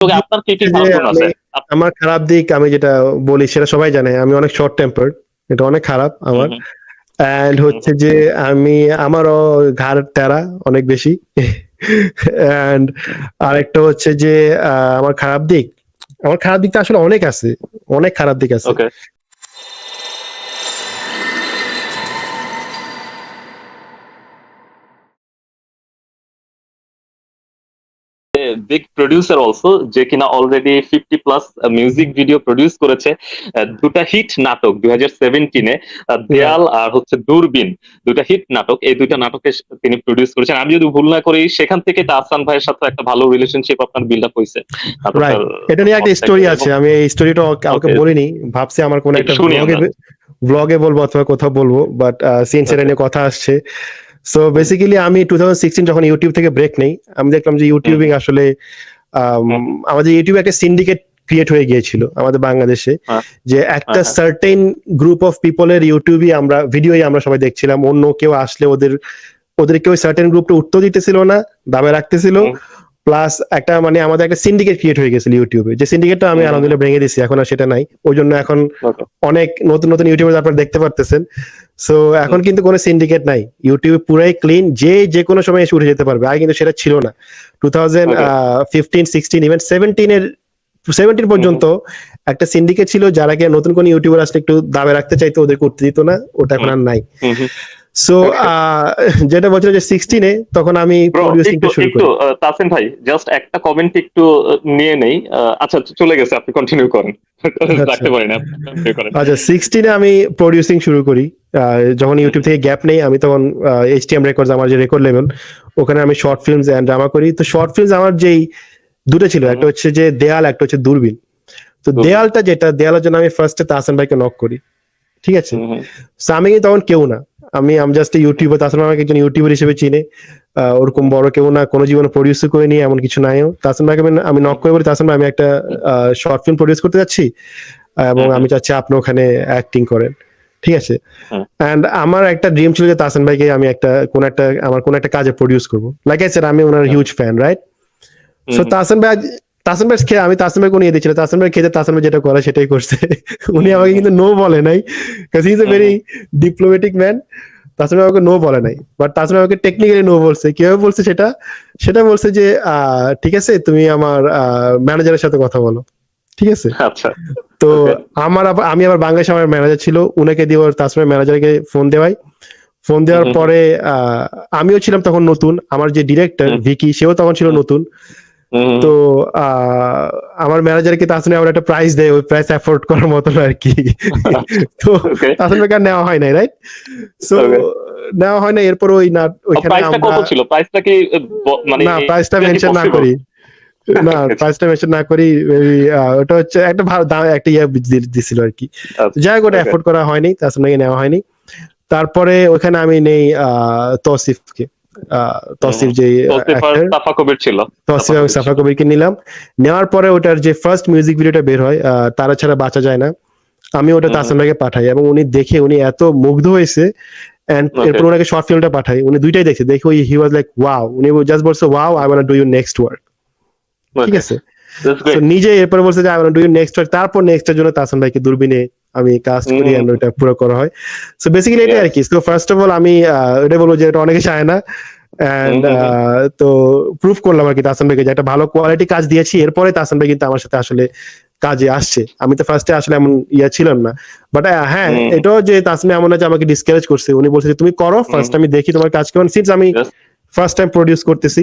দিক আপনার কি কি গুণ আছে। আমার খারাপ দিক আমি যেটা বলি সেটা সবাই জানে আমি অনেক শর্ট টেম্পার এটা অনেক খারাপ আমার। এন্ড হচ্ছে যে আমি আমারও ঘাড় তেরা অনেক বেশি। অ্যান্ড আরেকটা হচ্ছে যে আহ, আমার খারাপ দিক আমার খারাপ দিকটা আসলে অনেক আছে অনেক খারাপ দিক আছে। বিগ প্রডিউসার অলসো যে কিনা already fifty plus music video produce করেছে আহ, দুটা হিট নাটক দুই হাজার সেভেন্টিনে দেয়াল আর হচ্ছে দূরবীন দুটা হিট নাটক এই দুইটা নাটকে তিনি প্রডিউস করেছেন। আমি যদি ভুল না করি সেখান থেকে তাহসান ভাইয়ের সাথে একটা ভালো রিলেশনশিপ আপনার বিল্ড আপ হয়েছে এটা নিয়ে একটা স্টোরি আছে আমি এই স্টোরিটা কাউকে বলিনি ভাবছি আমার কোন একটা ব্লগে বলব অথবা কোথাও বলব বাট সিন সেটা নিয়ে কথা আসছে। সো বেসিক্যালি আমি টু থাউজেন্ড যখন ইউটিউব থেকে ব্রেক নেই আমি দেখলাম যে ইউটিউবিং আসলে আম, আমাদের ইউটিউবে একটা সিন্ডিকেট ক্রিয়েট হয়ে গিয়েছিল আমাদের বাংলাদেশে হ্যাঁ। যে একটা। সার্টেন গ্রুপ অফ পিপলের ইউটিউবই আমরা ভিডিওই আমরা সবাই দেখছিলাম অন্য কেউ আসলে ওদের ওদেরকে ওই সার্টেন গ্রুপটা উত্তর দিতেছিল না দামে রাখতেছিল। প্লাস একটা মানে আমাদের একটা সিন্ডিকেট ক্রিয়েট হয়ে গেছিল ইউটিউবে যে সিন্ডিকেটটা আমি আলহামদুলিল্লাহ ভেঙে দিছি এখন আর সেটা নাই। ওই জন্য এখন অনেক নতুন নতুন ইউটিউবার আপনারা দেখতে পারতেছেন। সো এখন কিন্তু কোনো সিন্ডিকেট নাই। ইউটিউব পুরাই ক্লিন যে যে কোনো সময় এসে উঠে যেতে পারবে। আগে কিন্তু সেটা ছিল না। Two thousand fifteen sixteen even সেভেন্টিনের seventeen পর্যন্ত একটা সিন্ডিকেট ছিল যারা কি নতুন কোন ইউটিউবার আসলে একটু দামে রাখতে চাইতো ওদের করতে দিত না। ওটা এখন আর নাই। So Okay. যেটা বলছিল যে সিক্সটিনে তখন আমি প্রডিউসিংটা শুরু করি। তাসিন ভাই জাস্ট একটা কমেন্ট একটু নিয়ে নেই। আচ্ছা চলে গেছে আপনি কন্টিনিউ করেন। রাখতে পারেন আচ্ছা সিক্সটিনে আমি প্রডিউসিং শুরু করি। যখন ইউটিউব থেকে গ্যাপ নেই আমি তখন এইচ টি রেকর্ডস আমার যে রেকর্ড লেভেল ওখানে আমি শর্ট ফিল্মস এন্ড ড্রামা করি। তো শর্ট ফিল্মস আমার যেই দুটো ছিল একটা হচ্ছে যে দেয়াল একটা হচ্ছে দূরবীন। তো দেয়ালটা যেটা দেয়ালের জন্য আমি ফার্স্টে তাহসান ভাইকে নক করি। ঠিক আছে? কিন্তু তখন কেউ না। আমি আমি জাস্ট ইউটিউবার তাহসান আমাকে একজন ইউটিউবার হিসেবে চিনে। ওরকম বড় কেউ না কোনো জীবনে প্রডিউস করে নিয়ে এমন কিছু নাইও। ভাইকে আমি- আমি নক করে বলি তাহসান ভাই আমি একটা শর্ট ফিল্ম প্রডিউস করতে যাচ্ছি। এবং আমি চাচ্ছি আপনি ওখানে অ্যাক্টিং করেন। ঠিক আছে? এন্ড আমার একটা ড্রিম ছিল যে তাহসান ভাইকে আমি একটা কোন একটা আমার কোন একটা কাজে প্রডিউস করব। লাইক আই স্যার আমি ওনার huge fan right so hmm, Tahsan ভাই তাহসান ভাই খেয়ে আমি তাহসান ভাই নিয়ে দিচ্ছিল তাহসান ভাই খেতে ভাই যেটা করে সেটাই করছে। উনি আমাকে কিন্তু নো বলে নাই। কাজ is a very diplomatic man Tahsan ভাই আমাকে নো বলে নাই। বাট তাহসান ভাই আমাকে টেকনিক্যালি নো বলছে। কীভাবে বলছে সেটা? সেটা বলছে যে ঠিক আছে তুমি আমার ম্যানেজারের সাথে কথা বলো। ঠিক আছে? আচ্ছা। তো আমার আমি আবার বাংলাদেশে আমার ম্যানেজার ছিল। উনাকে দিয়ে ওর তাসমের ম্যানেজারকে ফোন দেওয়াই। ফোন দেওয়ার পরে আহ, আমিও ছিলাম তখন নতুন। আমার যে ডিরেক্টর ভিকি সেও তখন ছিল নতুন। তো আহ, আমার ম্যানেজারকে তাসনে আবার একটা প্রাইস দেয় ওই প্রাইস অ্যাফোর্ড করার মতন আর কি তো. তাসনকে আর নেওয়া হয় নাই রাইট সো নেওয়া হয় না এরপর ওই না ওইখানে প্রাইসটা আমরা কত ছিল? প্রাইসটা কি মানে না প্রাইসটা মেনশন না করি। না. প্রাইসটা মেনশন না করি ওটা হচ্ছে একটা ভালো দাম একটা ইয়ে দিছিল আর কি আচ্ছা, যাই হোক ওটা. অ্যাফোর্ড করা হয়নি তাসনকে নেওয়া হয়নি। তারপরে ওখানে আমি নেই আহ, তৌসিফকে। তৌসিফ যে সাফা কবির ছিল। তসিফ এবং সাফা কবিরকে নিলাম। নেওয়ার পরে ওটার যে ফার্স্ট মিউজিক ভিডিওটা বের হয় তারা ছাড়া বাঁচা যায় না। আমি ওটা। ভাইকে পাঠাই এবং উনি দেখে উনি এত মুগ্ধ হয়েছে। এন্ড এরপর ওনাকে শর্ট ফিল্মটা পাঠাই। উনি দুইটাই দেখছে। দেখে ওই হি ওয়াজ লাইক ওয়াও উনি জাস্ট বলছে wow I want do you next work ঠিক আছে? নিজে এরপরে বলছে যে I want do you next work তারপর নেক্সট এর জন্য তাসন ভাইকে দূরবীনে আমি কাজ করি and ওটা পুরো করা হয়। সো বেসিক্যালি এটা. আর কি সো ফার্স্ট অফ অল আমি এটা বলব যে এটা অনেকে চায় না। এন্ড তো প্রুফ করলাম আর কি তাসন ভাইকে যে একটা ভালো কোয়ালিটি কাজ দিয়েছি। এরপরে তাসন ভাই কিন্তু আমার সাথে আসলে কাজে আসছে। আমি তো ফার্স্টে আসলে এমন ইয়া ছিলাম না। বাট হ্যাঁ এটাও যে তাসনে এমন যে আমাকে ডিসকারেজ করছে। উনি বলছে যে তুমি করো ফার্স্ট আমি দেখি তোমার কাজ কেমন। সিন্স আমি ফার্স্ট টাইম প্রডিউস করতেছি।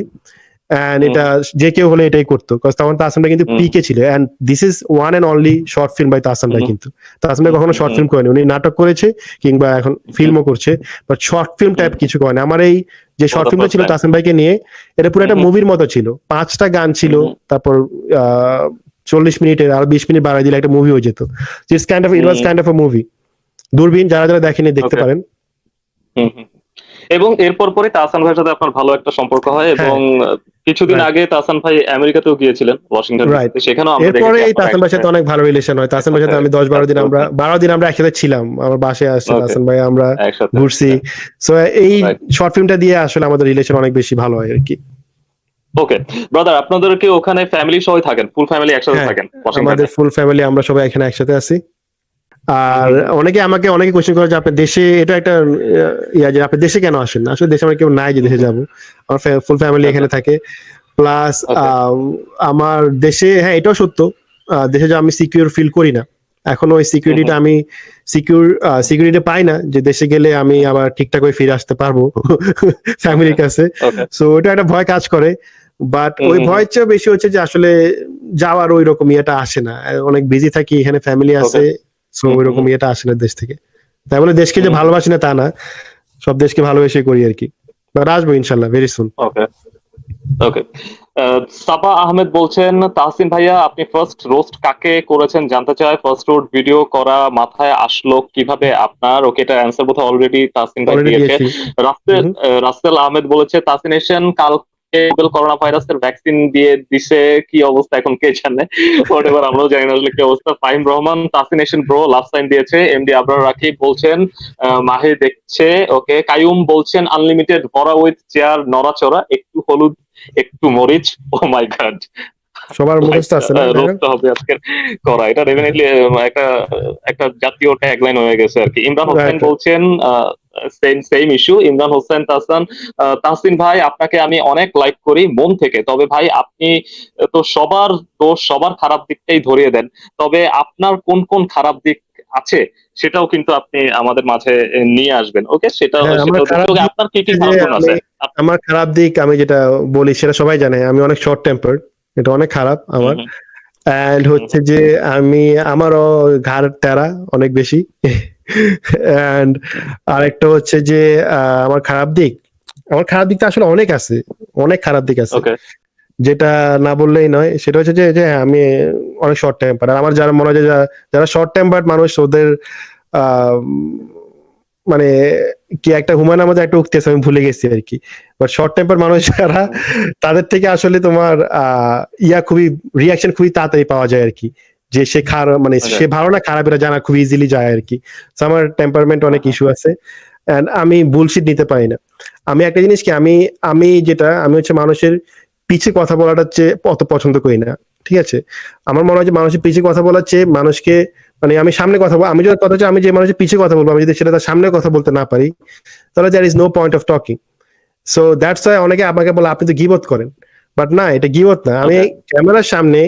এন্ড এটা যে কেউ হলে এটাই করতো। কারণ তখন ভাই কিন্তু। পিকে ছিল। And this is one and only short film by ভাই হুম। কিন্তু। তাসন ভাই কখনো শর্ট ফিল্ম করেনি। উনি নাটক করেছে কিংবা এখন ফিল্মও করছে। বাট শর্ট ফিল্ম টাইপ কিছু করেনি। আমার এই যে শর্ট ফিল্মটা ছিল. তাসন ভাইকে নিয়ে এটা পুরো একটা মুভির মতো ছিল। পাঁচটা গান ছিল। তারপর চল্লিশ মিনিটের আর বিশ মিনিট বাড়াই দিলে একটা মুভি হয়ে যেত। It's kind of it was kind of a movie দূরবীন যারা যারা দেখেনি দেখতে পারেন। এবং এরপর পরে তাহসান ভাইয়ের সাথে আপনার ভালো একটা সম্পর্ক হয় হ্যাঁ। এবং কিছুদিন আগে তাহসান ভাই আমেরিকাতেও গিয়েছিলেন ওয়াশিংটন। সেখানেও আমরা এরপরে এই তাসন ভাইয়ের সাথে অনেক ভালো রিলেশন হয়। তাসন ভাইয়ের সাথে আমি দশ বারো দিন আমরা বারো দিন আমরা একসাথে ছিলাম। আমার বাসায় আসছে. তাসন ভাই আমরা ঘুরছি। সো এই. শর্ট ফিল্মটা দিয়ে আসলে আমাদের রিলেশন অনেক বেশি ভালো হয় আর কি। ওকে ব্রাদার আপনাদেরকে ওখানে ফ্যামিলি সবাই থাকেন? ফুল ফ্যামিলি একসাথে হ্যাঁ, থাকেন আমাদের ফুল ফ্যামিলি আমরা সবাই এখানে একসাথে আছি। আর অনেকে আমাকে অনেকে কোশ্চেন করে যে আপনার দেশে এটা একটা ইয়া যে আপনি দেশে কেন আসেন না? আসলে দেশে আমার কেউ নাই যে দেশে যাব। আমার ফুল ফ্যামিলি এখানে থাকে। প্লাস. আমার দেশে হ্যাঁ এটাও সত্য। দেশে যে আমি সিকিউর ফিল করি না। এখনও ওই সিকিউরিটিটা আমি সিকিউর সিকিউরিটি পাই না যে দেশে গেলে আমি আবার ঠিকঠাক হয়ে ফিরে আসতে পারব ফ্যামিলির কাছে। সো এটা একটা ভয় কাজ করে। বাট ওই। ভয়ের চেয়ে বেশি হচ্ছে যে আসলে যাওয়ার ওই রকম ইয়েটা আসে না। অনেক বিজি থাকি এখানে ফ্যামিলি আছে। সো হুম, ওই রকম হুম। ইয়েটা আসে না দেশ থেকে। তাই বলে দেশকে যে ভালোবাসি না তা না সব দেশকে ভালোবেসে করি আর কি। আসব ইনশাল্লাহ ভেরি সুন ওকে ওকে সাবা আহমেদ বলছেন তাহসিন ভাইয়া আপনি ফার্স্ট রোস্ট কাকে করেছেন জানতে চাই? ফার্স্ট রোড ভিডিও করা মাথায় আসলো কীভাবে আপনার? ওকে এটা অ্যান্সার বোধহয় অলরেডি তাহসিন ভাই দিয়েছে। রাসেল রাসেল আহমেদ বলেছে তাসিন এশিয়ান কালকে করোনা ভাইরাসের ভ্যাকসিন দিয়ে দিছে, কি অবস্থা এখন কে জানে? এবার আমরাও জানি না আসলে কি অবস্থা। ফাহিম রহমান টাসিনেশন প্রো লাভ সাইন দিয়েছে। এমডি আবরার রাকিব বলছেন মাহে দেখছে ওকে কায়ুম বলছেন আনলিমিটেড ভরা উইথ চেয়ার নড়াচড়া, একটু হলুদ, একটু মরিচ। ও মাই গড সবার মুখস্থ আছে না রোগতে হবে আজকের করা। এটা ডেফিনেটলি একটা একটা জাতীয় ট্যাগলাইন হয়ে গেছে আর কি। ইমরান হোসেন বলছেন same same issue Imran Hossain Tahsan Tahsin ভাই আপনাকে আমি অনেক লাইক করি মন থেকে। তবে ভাই আপনি তো সবার দোষ সবার খারাপ দিকটাই ধরিয়ে দেন। তবে আপনার কোন কোন খারাপ দিক আছে সেটাও কিন্তু আপনি আমাদের মাঝে নিয়ে আসবেন ওকে? সেটা হ্যাঁ, আমার খারাপ দিক আপনার কি কি আছে? আমি- আমার খারাপ দিক আমি যেটা বলি সেটা সবাই জানে আমি অনেক শর্ট টেম্পার এটা অনেক খারাপ আমার। অ্যান্ড হচ্ছে যে আমি আমারও ঘাড় তেরা অনেক বেশি। অ্যান্ড আরেকটা হচ্ছে যে আমার খারাপ দিক। আমার খারাপ দিকটা আসলে অনেক আছে। অনেক খারাপ দিক আছে। যেটা না বললেই নয় সেটা হচ্ছে যে আমি অনেক শর্ট টেম্পার আর আমার যারা মনে হয় যে যারা- যারা শর্ট টেম্পার মানুষ ওদের আহ, মানে কি একটা হুমায়ুন আমাদের একটা উক্তি আছে আমি ভুলে গেছি আর কি। বাট শর্ট টেম্পার মানুষ যারা তাদের থেকে আসলে তোমার আহ, ইয়া খুবই রিয়াকশন খুবই তাড়াতাড়ি পাওয়া যায় আর কি। যে সে খারাপ মানে সে ভালো না খারাপ এটা জানা খুব ইজিলি যায় আর কি। আমার টেম্পারমেন্ট অনেক. ইস্যু আছে। এন্ড আমি বুলশিট নিতে পারি না। আমি একটা জিনিস কি আমি আমি যেটা আমি হচ্ছে মানুষের পিছে কথা বলাটা চেয়ে অত পছন্দ করি না। ঠিক আছে? আমার মনে হয় যে মানুষের পিছে কথা বলার চেয়ে মানুষকে মানে আমি সামনে কথা বলব আমি যদি কথা হচ্ছে আমি যে মানুষের পিছে কথা বলব আমি যদি সেটা তার সামনে কথা বলতে না পারি তাহলে there is no point of talking so that's why অনেকে আমাকে বলে আপনি তো গিবত করেন। বাট না এটা গিবত না। আমি ক্যামেরার সামনে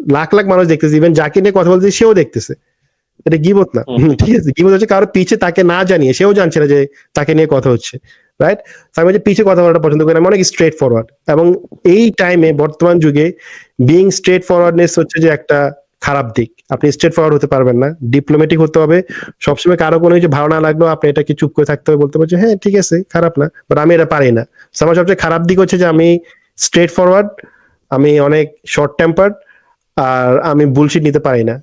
লাখ লাখ মানুষ দেখতেছি ইভেন যাকে নিয়ে কথা বলতেছি সেও দেখতেছে। এটা গিবত না। ঠিক আছে? গিবত হচ্ছে কারও পিছে তাকে না জানিয়ে সেও জানছে না যে তাকে নিয়ে কথা হচ্ছে রাইট আমি যে পিছে কথা বলাটা পছন্দ করি আমি অনেক স্ট্রেট ফরওয়ার্ড এবং এই টাইমে বর্তমান যুগে বিং স্ট্রেট ফরওয়ার্ডনেস হচ্ছে যে একটা খারাপ দিক। আপনি স্ট্রেট ফরওয়ার্ড হতে পারবেন না ডিপ্লোমেটিক হতে হবে। সবসময় কারও কোনো কিছু ভালো না লাগল আপনি এটাকে চুপ করে থাকতে হবে, বলতে পারছেন হ্যাঁ ঠিক আছে, খারাপ না বাট আমি এটা পারি না। আমার সবচেয়ে খারাপ দিক হচ্ছে যে আমি স্ট্রেট ফরওয়ার্ড আমি অনেক শর্ট টেম্পার্ড আর আমি বুলশিট নিতে পারি না।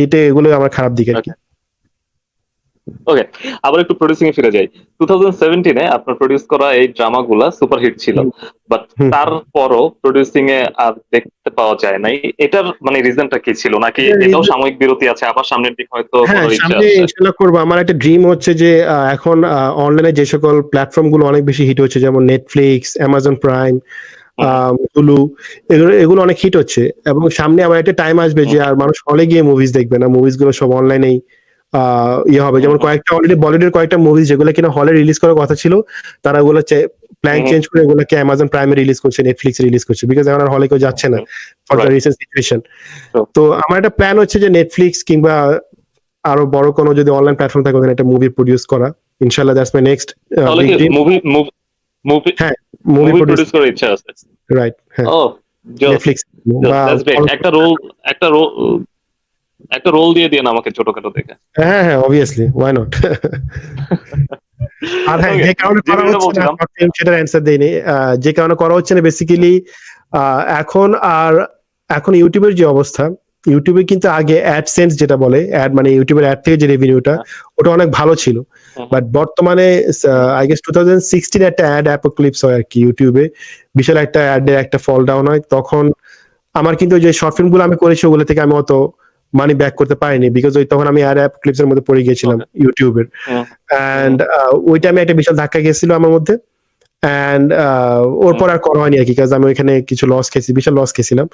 এইটা এগুলো আমার খারাপ দিক আর কি। ওকে আবার একটু প্রডিউসিং এ ফিরে যাই। টু থাউজেন্ড সেভেন্টিনে আপনার প্রডিউস করা এই ড্রামা গুলা সুপারহিট ছিল বাট তারপরও প্রডিউসিং এ আর দেখতে পাওয়া যায় নাই। এটার মানে রিজনটা কি ছিল? নাকি এটাও সাময়িক বিরতি আছে আবার সামনের দিক হয়তো হ্যাঁ ইনশাল্লাহ করব। আমার একটা ড্রিম হচ্ছে যে এখন অনলাইনে যে সকল প্ল্যাটফর্মগুলো অনেক বেশি হিট হচ্ছে যেমন নেটফ্লিক্স অ্যামাজন প্রাইম হুলু এগুলো এগুলো অনেক হিট হচ্ছে। এবং সামনে আবার একটা টাইম আসবে যে আর মানুষ হলে গিয়ে মুভিজ দেখবে না। মুভিজগুলো সব অনলাইনেই ইয়ে হবে। যেমন কয়েকটা অলরেডি বলিউডের কয়েকটা মুভি যেগুলো কিনা হলে রিলিজ করার কথা ছিল তারা ওগুলো প্ল্যান চেঞ্জ করে ওগুলোকে অ্যামাজন প্রাইমে রিলিজ করছে নেটফ্লিক্স রিলিজ করছে। বিকজ এখন আর হলে কেউ যাচ্ছে না ফর দ্য রিসেন্ট সিচুয়েশন তো আমার একটা প্ল্যান হচ্ছে যে নেটফ্লিক্স কিংবা আরও বড় কোনো যদি অনলাইন প্ল্যাটফর্ম থাকে ওখানে একটা মুভি প্রডিউস করা। ইনশাল্লাহ that's my next movie movie movie movie produce produce করার ইচ্ছা আছে। রাইট হ্যাঁ। ও নেটফ্লিক্স একটা রোল একটা রোল একটা রোল দিয়ে দিন আমাকে ছোটখাটো দেখে। হ্যাঁ হ্যাঁ অবভিয়াসলি ওয়াই নট আর হ্যাঁ যে কারণে করা হচ্ছে না সেটার অ্যান্সার আহ, যে কারণে করা হচ্ছে না বেসিক্যালি এখন আর এখন ইউটিউবের যে অবস্থা ইউটিউবে কিন্তু আগে অ্যাডসেন্স যেটা বলে অ্যাড মানে ইউটিউবের অ্যাড থেকে যে রেভিনিউটা ওটা অনেক ভালো ছিল। বাট বর্তমানে I guess two thousand sixteen একটা অ্যাড অ্যাপোক্লিপস হয় আর কি ইউটিউবে। বিশাল একটা অ্যাডের একটা ফল ডাউন হয়। তখন আমার কিন্তু ওই যে শর্ট ফিল্মগুলো আমি করেছি ওগুলো থেকে আমি অত মানি ব্যাক করতে পারিনি বিকজ ওই তখন আমি অ্যাড অ্যাপ ক্লিপস এর মধ্যে পড়ে গিয়েছিলাম ইউটিউবের। অ্যান্ড ওই টাইমে একটা বিশাল ধাক্কা গেছিল আমার মধ্যে। অ্যান্ড ওর পর আর করা হয়নি আর কি কাজ আমি ওইখানে কিছু লস খেয়েছি বিশাল লস খেয়েছিলাম।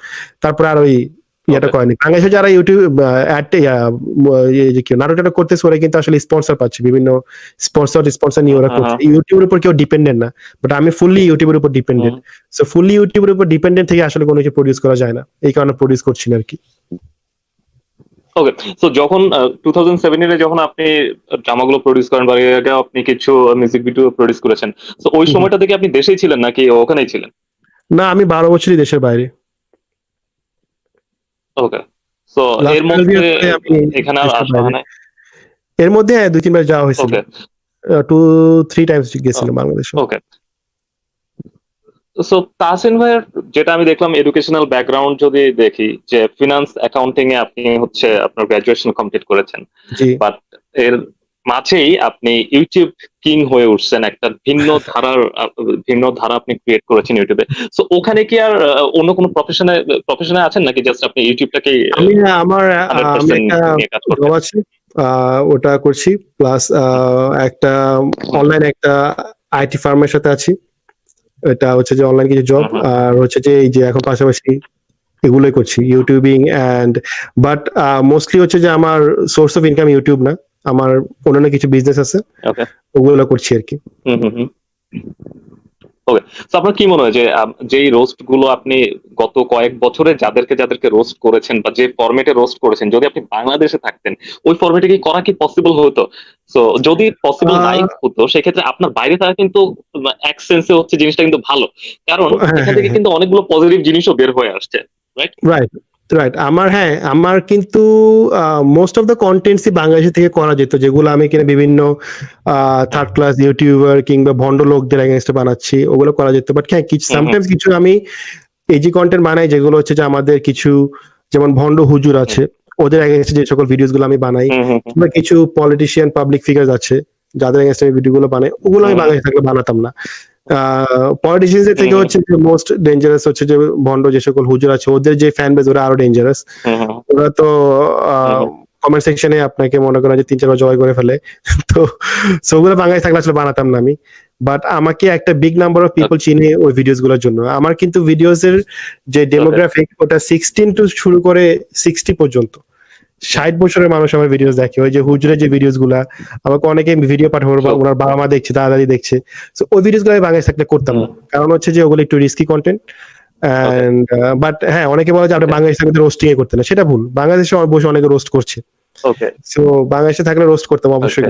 তারপর আর ওই ইয়েটা করেনি। বাংলাদেশে যারা ইউটিউব অ্যাড যে কি নাটকটা করতেছে ওরা কিন্তু আসলে স্পন্সর পাচ্ছে। বিভিন্ন স্পন্সর স্পন্সর নিয়ে ওরা হ্যাঁ, করছে। ইউটিউবের উপর কেউ ডিপেন্ডেন্ট না। বাট আমি ফুললি ইউটিউবের উপর ডিপেন্ডেন্ট সো ফুললি ইউটিউবের উপর ডিপেন্ডেন্ট থেকে আসলে কোনো কিছু প্রডিউস করা যায় না। এই কারণে প্রডিউস করছি না আর কি ওকে তো যখন টু থাউজেন্ড সেভেন্টিনে যখন আপনি ড্রামাগুলো প্রডিউস করেন বা আগে আপনি কিছু মিউজিক ভিডিও প্রডিউস করেছেন তো ওই সময়টা থেকে আপনি দেশেই ছিলেন নাকি ওখানেই ছিলেন? না আমি বারো বছরই দেশের বাইরে। ওকে তো এর মধ্যে এখানে আর আসা হয় এর মধ্যে হ্যাঁ, দুই তিনবার যাওয়া হয়েছিল। টু থ্রি টাইমস গেছিলাম বাংলাদেশে। ওকে সো তাহসিন ভাইয়ের যেটা আমি দেখলাম এডুকেশনাল ব্যাকগ্রাউন্ড যদি দেখি যে ফিনান্স অ্যাকাউন্টিং এ আপনি হচ্ছে আপনার গ্রাজুয়েশন কমপ্লিট করেছেন। বাট এর মাঝেই আপনি ইউটিউব কিং হয়ে উঠছেন একটা ভিন্ন ধারার ভিন্ন ধারা আপনি ক্রিয়েট করেছেন ইউটিউবে সো ওখানে কি আর অন্য কোনো প্রফেশনে প্রফেশনে আছেন? নাকি জাস্ট আপনি ইউটিউবটাকে আমি আমার ওটা করছি প্লাস একটা অনলাইন একটা আইটি ফার্মের সাথে আছি। এটা হচ্ছে যে অনলাইন কিছু জব। আর হচ্ছে যে এই যে এখন পাশাপাশি এগুলোই করছি ইউটিউবিং অ্যান্ড বাট মোস্টলি হচ্ছে যে আমার সোর্স অফ ইনকাম ইউটিউব না আমার অন্যান্য কিছু বিজনেস আছে ওগুলো করছি আর কি। হুম হুম হুম। ওকে তো আপনার কি মনে হয় যে যেই রোস্টগুলো আপনি গত কয়েক বছরে যাদেরকে যাদেরকে রোস্ট করেছেন বা যে ফরম্যাটে রোস্ট করেছেন যদি আপনি বাংলাদেশে থাকতেন ওই ফরম্যাটে কি করা কি পসিবল হতো? তো যদি পসিবল নাই হতো সেক্ষেত্রে আপনার বাইরে থাকা কিন্তু এক সেন্সে হচ্ছে জিনিসটা কিন্তু ভালো। কারণ হ্যাঁ, এখান থেকে হ্যাঁ, কিন্তু অনেকগুলো পজিটিভ জিনিসও বের হয়ে আসছে রাইট রাইট আমার হ্যাঁ আমার কিন্তু মোস্ট অফ দ্য কন্টেন্টসই বাংলাদেশি থেকে করা যেত যেগুলো আমি কিনা বিভিন্ন থার্ড ক্লাস ইউটিউবার কিংবা ভন্ড লোকদের এগেনস্টে বানাচ্ছি ওগুলো করা যেত বাট হ্যাঁ কিছু। সামটাইমস কিছু আমি এজি কন্টেন্ট বানাই যেগুলো হচ্ছে যে আমাদের কিছু যেমন ভন্ড হুজুর আছে ওদের এগেনস্টে যে সকল ভিডিওসগুলো আমি বানাই। কিংবা কিছু পলিটিশিয়ান পাবলিক ফিগার আছে যাদের এগেনস্টে আমি ভিডিও গুলো বানাই ওগুলো আমি। বাংলাদেশে থাকলে বানাতাম না পলিটিশিয়ানদের থেকে হচ্ছে যে মোস্ট ডেঞ্জারাস হচ্ছে যে ভন্ড যে সকল হুজুর আছে ওদের যে ফ্যান বেস ওরা আরও ডেঞ্জারাস। ওরা তো। কমেন্ট সেকশনে আপনাকে মনে করেন যে তিন চারবার জয় করে ফেলে। তো so বাঙালি থাকলে আসলে বানাতাম না আমি। বাট আমাকে একটা বিগ নাম্বার অফ পিপল চিনে ওই ভিডিওসগুলোর জন্য। আমার কিন্তু ভিডিওস এর যে ডেমোগ্রাফিক ওটা সিক্সটিন টু শুরু করে সিক্সটি পর্যন্ত। ষাট বছরের মানুষ আমার ভিডিওস দেখে। ওই যে হুজুরের যে ভিডিওসগুলা আমাকে অনেকে ভিডিও পাঠাবো বা- ওনার বাবা মা দেখছে দাদা দাদি দেখছে। তো ওই ভিডিওসগুলো আমি বাংলাদেশ থাকলে করতাম কারণ হচ্ছে যে ওগুলো একটু রিস্কি কন্টেন্ট এন্ড বাট হ্যাঁ অনেকে বলে যে আপনি বাংলাদেশে থাকলে রোস্টিং এ করতেন না। সেটা ভুল। বাংলাদেশে বসে অনেকে রোস্ট করছে। তো বাংলাদেশে থাকলে রোস্ট করতাম অবশ্যই।